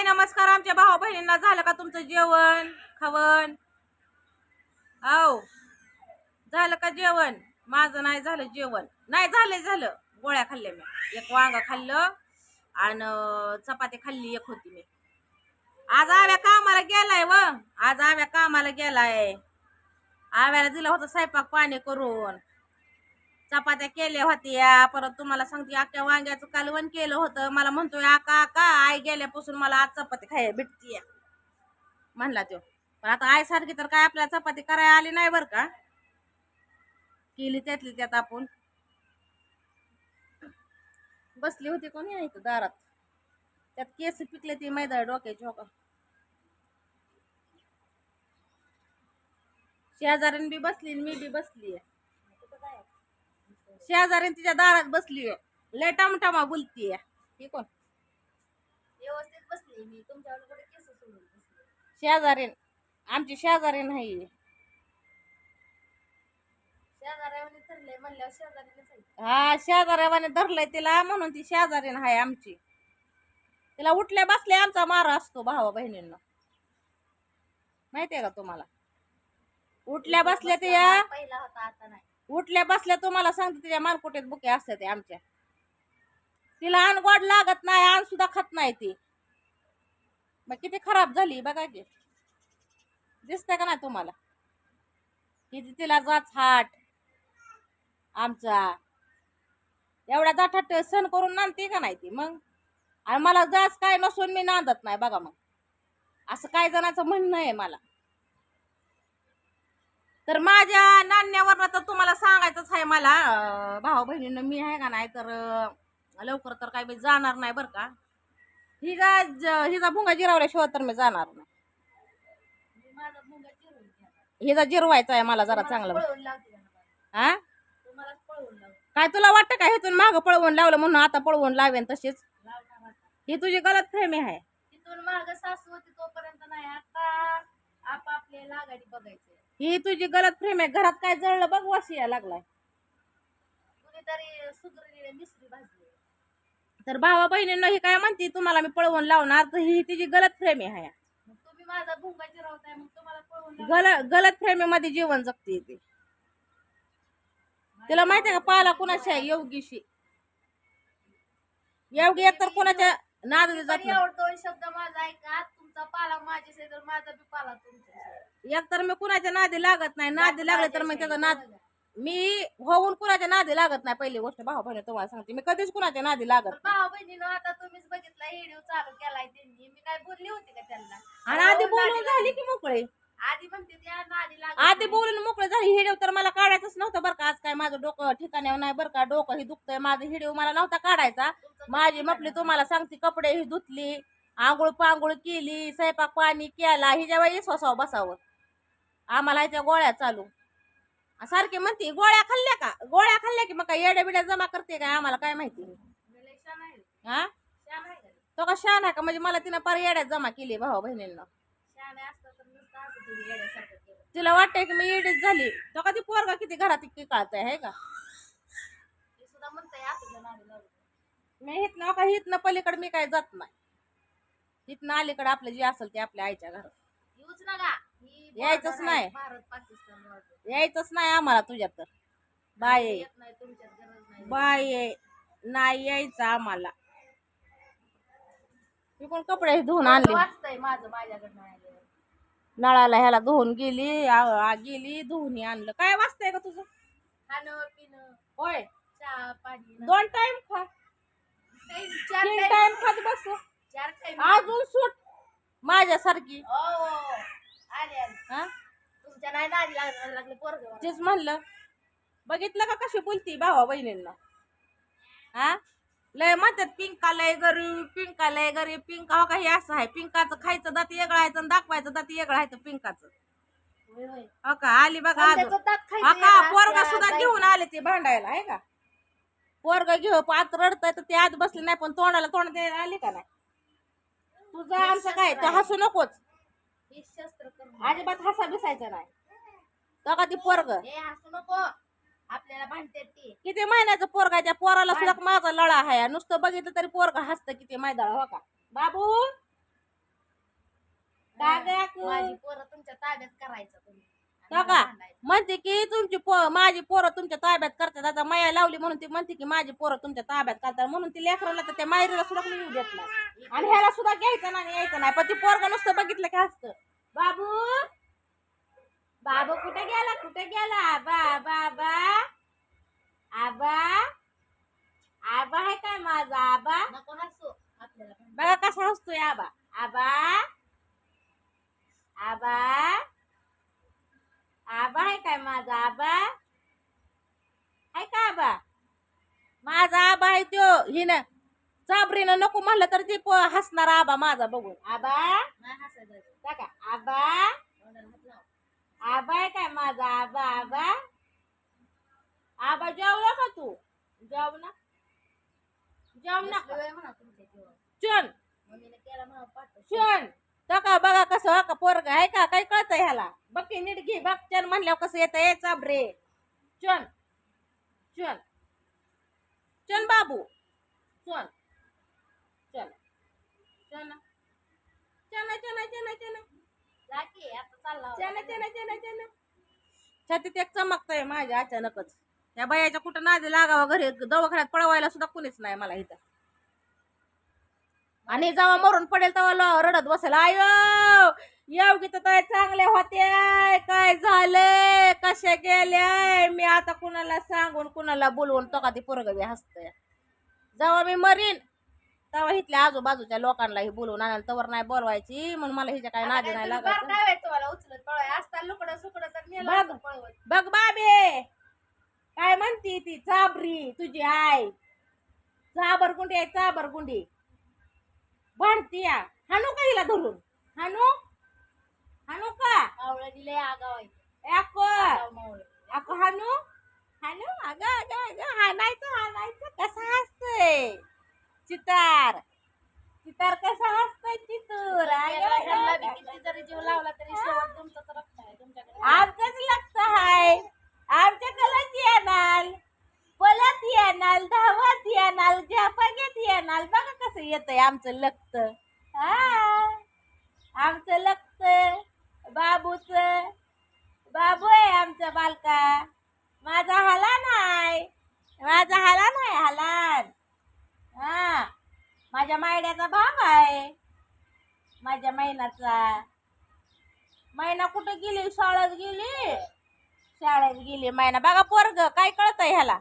हाय नमस्कार. आमच्या भाऊ बहिणींना झालं का तुमचं जेवण? खवण औ झालं का जेवण? माझं नाही झालं जेवण. नाही झालं झालं. गोळ्या खाल्ल्या मी. एक वांग खाल्लं आणि चपाती खाल्ली एक होती मी. आज आव्या कामाला गेलाय व. आज आव्या कामाला गेलाय. आव्याला दिलं होतं स्वयंपाक पाणी करून. चपात्या केल्या होत्या. परत तुम्हाला सांगते अख्ख्या वांग्याचं कालवण केलं होतं. मला म्हणतोय आका आका आई गेल्यापासून मला आज चपाती खायला भेटतीय. म्हणला तो. पण आता आईसारखी तर काय आपल्याला चपाती करायला आली नाही बरं का? केली त्यातली त्यात आपण. बसली होती कोणी आहे दारात? त्यात केस पिकले ती मैदा डोक्याची हो का? शेजारीन बी बसली आणि मी बी बसली शेजारीन तिच्या दारात बसली लय टमटमा बोलतीये ही कोण? व्यवस्थित बसली मी. तुमच्यावर कुठे केस सोडून बसले? शेजारीन आमची शेजारीन नाही म्हणल्यावर शेजारीने सांगितलं हा शेजाऱ्यावाने धरलंय तिला म्हणून ती शेजारीन आहे आमची. तिला उठल्या बसल्या आमचा मारा असतो भावा बहिणींना. माहितीये का तुम्हाला? उठल्या बसल्या ते या पहिला होता आता नाही. उठल्या बसल्या तुम्हाला सांगते तिच्या मानकुटीत बुके असतात ते आमच्या. तिला अन गोड लागत नाही अन सुद्धा खात नाही ती. मग किती खराब झाली बघा की. दिसतंय का नाही तुम्हाला? किती तिला जाच हाट आमचा. एवढ्या जाठाट सण करून नांदते का नाही ती मग? आणि मला जाच काय नसून मी नांदत नाही बघा मग. असं काय जणांचं म्हणणं आहे मला. तर माझ्या नान सांगायचंच आहे मला. भाऊ बहिणीनं मी आहे का नाही तर लवकर तर काय जाणार नाही बरं का. हिजा ज- हिचा भुंगा जिरवल्याशिवाय तर मी जाणार नाही. हिजा हिचा जिरवायचा आहे मला जरा चांगलं. हा काय तुला वाटतं का हेतून मागं पळवून लावलं म्हणून आता पळवून लावेन तशीच? ही तुझी गलत फ्रेमी आहे. तिथून माग सासू होती तोपर्यंत नाही आता आपापले लागाडी बघायचे. ही तुझी गलत फ्रेम आहे. घरात काय जळलं बघ वाशी यायला लागलाय. कुणीतरी सुगरीने मिसरी भाजली. तर भावा बहिणींना ही काय म्हणते? तुम्हाला मी पळवून लावणार तर ही तिची गलत फ्रेमी आहे मग तुम्ही माझा भुंगा चिरवताय मग तुम्हाला पळवून लावते. गल गलत फ्रेमीमध्ये जीवन जगते ती. तिला माहितीये का पाला कुणाची आहे? योगीशी. योगी एकतर कोणाच्या नाद जात पण एवढं दोन शब्द माझा ऐका. तुमचा पाला माझ्याशी तर माझा बी पाला तुमच्याशी एकतर मी कुणाच्या नादी लागत नाही. नादी लागले तर मग त्याचा नाद मी होऊन कुणाच्या नादी लागत नाही. पहिली गोष्ट भाऊ बहिणी तुम्हाला सांगते. मी कधीच कुणाच्या नादी लागत नाही. भाऊ बहिणीनं आता तुम्हीच बघितला व्हिडिओ चालू केलाय त्यांनी. मी काय बोलली होती का त्यांना? आणि आधी बोलून झाली की मोकळे. आधी म्हणते त्या नादी लागत आधी नाही. बोलून मोकळे झाली. हिडिओ तर मला काढायचंच नव्हतं बरं का. आज काय माझं डोकं ठिकाणी नाही बरं का. डोकं ही दुखतंय. माझं हिडिओ मला नव्हता काढायचा. माझी मपली तुम्हाला सांगते कपडे ही धुतली आंघोळ पांघोळ केली स्वयंपाक पाणी केला ही जेव्हा येसवासाव बसावं. आम्हाला त्या गोळ्या चालू. सारखे म्हणते गोळ्या खाल्ल्या का? गोळ्या खाल्ल्या की मग काय येड्या बिड्या जमा करते काय? आम्हाला काय माहिती? हा? तो का शान आहे का? म्हणजे मला तिनं पर येड्यात जमा केली भाऊ बहिणींना. आहे तिला वाटतंय की मी येडीच झाली. तो का ती पोरगा किती घरात इतकी काळतंय आहे का? ते सुद्धा मी हो का? हितनं पलीकडे मी काय जात नाही. हितनं अलीकडे आपलं जे असेल ते आपल्या आईच्या घरात. येऊच यायचंच नाही. आहे, भारत पाकिस्तान border. यायचंच नाही आम्हाला तुझ्यात तर. बाय येत नाही तुमच्यात गरज नाही. बाय नाही यायचं आम्हाला. मी कोण कपडे धुवून आणले? वाचतंय माझं माझ्याकडनं आलेलं. नळाला ह्याला धुवून गेली आ- आ- गेली धुवून आणलं. काय वाचतंय का तुझं? खाणं पिणं होय. चहा पाणी न- दोन टाइम खा काही चार तीन time- टाइम खात बस. चार. अजून सूट. माझ्यासारखी. ओ, आले हा? तुमच्या नाही नादी लागलं लागलं पोरग तेच म्हणलं. बघितलं का कशी बोलती भावा बहिणींना? हा? लय म्हणतात पिंका लय गरीब पिंका लय गरीब पिंका हो काही असं आहे पिंकाचं खायचं दात वेगळं आहे आणि दाखवायचं दात वेगळं आहे तर पिंकाचं. हो का? आली बघा अजून हा का? पोरगा सुद्धा घेऊन आले ते भांडायला आहे का? पोरग घेऊ पात रडतय तर ते आत बसले नाही पण तोंडाला तोंड द्यायला आले का नाही? तुझं आमचं काय तो हसू नकोच. शस्त्र करून अजिबात हसा बिसायचं नाही. तो का ती पोरग. हे हसू नको. आपल्याला भांडते ती. किती महिन्याचं पोरग आहे त्या पोराला सुद्धा माझा लळा आहे. नुसतं बघितलं तरी पोरग हसतं किती मैदाळ हो का? बाबू? माझी पोरं तुमच्या ताब्यात करायचं तुम्ही. म्हणते की तुमची पो माझी पोरं तुमच्या ताब्यात करतात. आता माया लावली म्हणून ती म्हणते की माझी पोरं तुमच्या ताब्यात करतात. म्हणून ती लेकराला तर त्या मायरीला सुद्धा नाही. आणि ह्याला सुद्धा घ्यायचं नाही यायचं नाही. पण ती पोरग नुसतं बघितलं की असतं बाबू बाबू कुठे गेला? कुठे गेला बा बाबा आबा. आबा आहे काय माझा? आबा? नको हसू. आपल्याला भांडायचं. बघा कसा हसतोय आबा. आबा. आबा. आबा आहे काय माझा? आबा. आहे का आबा? माझा आबा आहे त्यो. हिनं चाबरीनं नको म्हणलं तर ती प- हसणार आबा माझा बघून. आबा. नाही हसायचं बघा आबा. तोंडाला हात लाव. आबा आहे काय माझा? आबा आबा. आबा जेवला का तू? जेव ना. जेव ना. आहे जीवावर. चल. का बघा कसं का पोरग आहे का? काही कळतं ह्याला? बघ की नीट घे बघ. चन म्हणल्यावर कसं येतं ये चाबरे चन चल. चल. बाबू. चल. चल. चल चल चल चल छातीत एक चमकतंय माझ्या अचानकच. या बायाच्या कुठं नादी लागावा घरी? दवाखान्यात पळवायला सुद्धा कुणीच नाही मला इथं. आणि जेव्हा मरून पडेल तेव्हा रडत बसेल. आयो योगी तर चांगले चांगल्या होत्या. काय झालंय? कसे गेले मी आता कुणाला सांगून कुणाला बोलवून तो का ती पोरगवी हसतय. जेव्हा मी मरीन तेव्हा इथल्या आजूबाजूच्या लोकांनाही बोलवून आणाल तवर नाही बोलवायची. म्हणून मला हिच्या काय नादी नाही व्हायचं तुम्हाला उचलत पळवाय असता लुकडं सुकडं तर नेलं बघ. असतं पळवत. बघ बाबे. काय म्हणती ती? चाबरी तुझी आय चाबर गुंडी आहे चाबर गुंडी. भांडती या हाणू का हिला धरून? हाणू? हाणू का? मावळं दिले आगाव आहे. अको आगाव मावळं. अको हाणू? हाणू? अगं अगं अगं हाणायचं हाणायचं. कसं हसतंय? चितार. चितार कसं हसतंय चितूर जरी जीव लावला तरी शेवट रक्त आहे तुमच्याकडे आमचंच लक्ष हाय आमच्या कलच येणार. पलत येणार धावत येणार झपागेत येणार. बघा कसं येतंय आमचं लक्ष हा. आमचं लक्ष बाबूच. बाबू आहे आमचा बालका. माझा हाला नाही माझा हाला नाही हालान हा. माझ्या मायड्याचा भाव आहे. माझ्या महिनाचा मैना कुठे गेली? शाळेत गेली? शाळेत गेली मैना. बघा पोरग काय कळतंय ह्याला?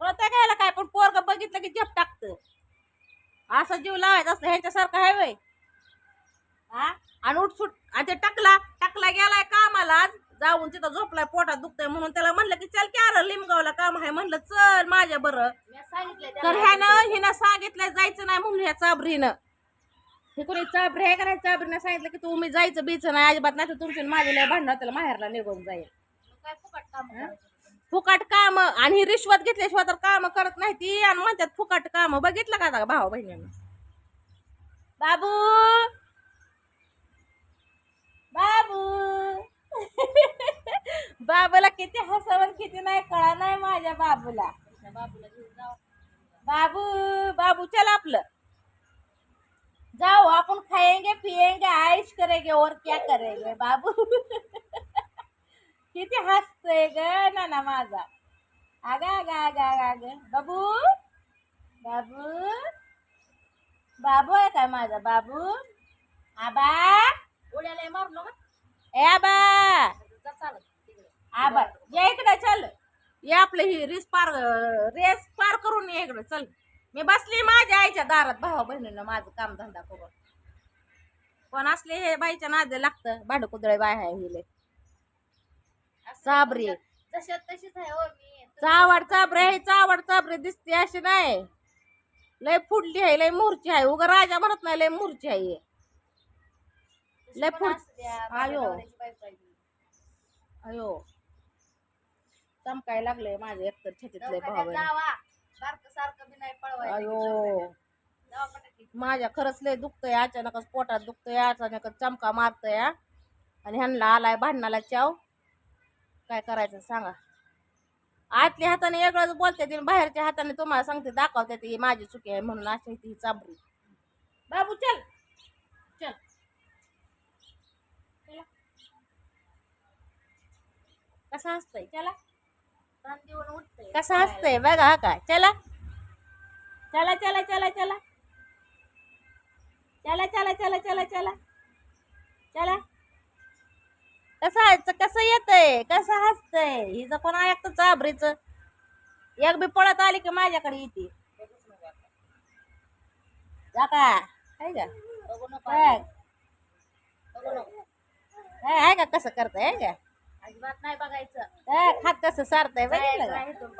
कळतंय का ह्याला काय? पण पोरग बघितलं की जप टाकत. असं जीव लावायचं असतं. ह्याच्यासारखं आहे वय हा? आणि उठसूट आणि ते टाकला टाकला गेलाय कामाला आज. जाऊन तिथं झोपलाय पोटात दुखतंय म्हणून त्याला म्हणलं की चल की अरे लिमगावला काम आहे. म्हणलं चल माझ्या बरं. तर. ह्यानं हिनं सांगितलं जायचं नाही म्हणून ह्या चाबरीनं. हे कोणी चाबरी आहे का नाही चाबरीनं सांगितलं की तू मी जायचं बीचं नाही अजिबात नाही तर तुमची माझी लय भांडण त्याला माहेरला निघून जाईल. फुकट काम करायचं? फुकाट काम आणि ही रिश्वत घेतल्याशिवाय तर काम करत नाही ती आणि म्हणतात फुकाट काम. बघितलं का आता भाऊ बहिणीनं? बाबू! बाबू! बाबूला किती हसावं किती नाही कळा नाही माझ्या बाबूला. बाबू बाबू चल आपलं. जाओ अपन खाएंगे पिएंगे आइश करेंगे और क्या करेंगे बाबू. किती हसतोय ग नाना माझा. आगा आगा आगा आगा आग. बाबू बाबू. बाबू आहे काय माझा बाबू? आबा? उड्याला मारलो का ए आबा! आबा या इकडे चल. ये आपलं ही रेस पार रेस पार करून ये इकडे चल. मी बसली माझ्या आईच्या दारात भावा बहिणीनं माझं काम धंदा करून. पण असले हे बाईच्या नादे लागतं भांड कुदळे बाय आहे हिले. चाबरी. जशात तशीच आहे हो मी. चावड चाबरे हे चावड चाबरे दिसते अशी नाही. लय फुडली आहे लय मूर्ची आहे. उगा राजा म्हणत नाही लय मूर्ची आहे लय आहे मी. अयो चमकाय लागलंय माझं एकतर छतीतलंय भाव अयो. माझ्या खरंच लय दुखतय अचानकच पोटात दुखतय अचानकच चमका मारतय आणि ह्यांना आलाय भांडणाला चव. काय करायचं सांगा. आतल्या हाताने वेगळंच बोलते बाहेरच्या हाताने तुम्हाला सांगते दाखवते ती माझी चुकी आहे म्हणून अशी ती चाबरी. बाबू चल. चल. कसा असतंय? चला. कसं असतंय बघा हा काय? चला. चला चला चला चला. चला चला चला चला चला. चला. कसं कसं येतंय? कसं हसतंय? हिचं कोण ऐकतं चाबरीच? एक बी पळत आली की माझ्याकडे येते. जा का? आहे का? आहे का? कसं करताय? आहे का? अजिबात नाही बघायचं. खात कसं? सारताय बघितलं का? इथून.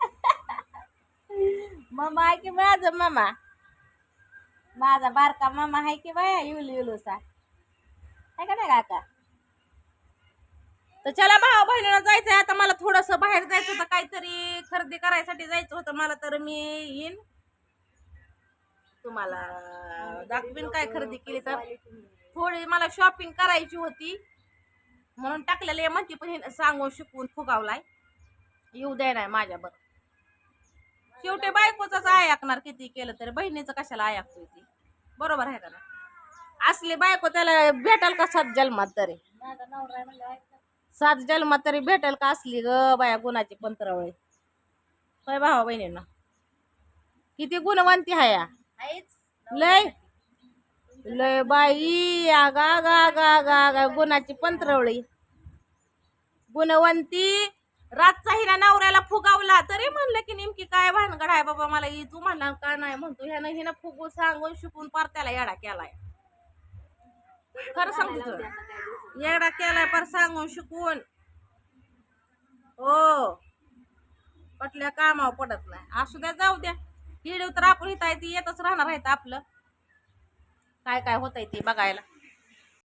मामा आहे की माझं मामा? माझा बारका मामा आहे की बाया युलू युलूसा आहे का नाही काका? तर चला भावा बहिणीला जायचंय. आता मला थोडस बाहेर जायचं होतं काहीतरी खरेदी करायसाठी जायचं होतं. मला तर मी येईन. तुम्हाला दाखवीन काय खरेदी केली तर. थोडी मला शॉपिंग करायची होती. म्हणून टाकलेलं आहे म्हणते पण हिनं सांगून शिकवून फुगावलाय. येऊ दे नाही माझ्या बरं शेवटी बायकोचाच ऐकणार किती केलं तरी बहिणीचं कशाला ऐकतोय ती? बरोबर आहे का ना असली बायको त्याला भेटल का सात जन्मात तरी. सात जन्मात तरी भेटल का असली ग बाया गुणाची पंतरावळी होय भावा बहिणींना. किती गुणवंती आहे या आहेच. लय. लय बाई आगा गा गा गा गा गुणाची पंतरवळी गुणवंती रातचा हिला नवऱ्याला फुगावला. तरी म्हणलं की नेमकी काय भानगड आहे बाबा मला? ही तू म्हणला का नाही म्हणतो? ह्यानं हिनं फुगून सांगून शिकून पार त्याला येडा केलाय. खरं सांगतो तुला. येडा केलाय पार सांगून शिकून. हो. पटल्या कामावर पडत नाही. असू द्या जाऊ द्या. हिडीव तर आपण इथं आहे ती येतच राहणार आहेत आपलं. काय काय होतंय ते बघायला.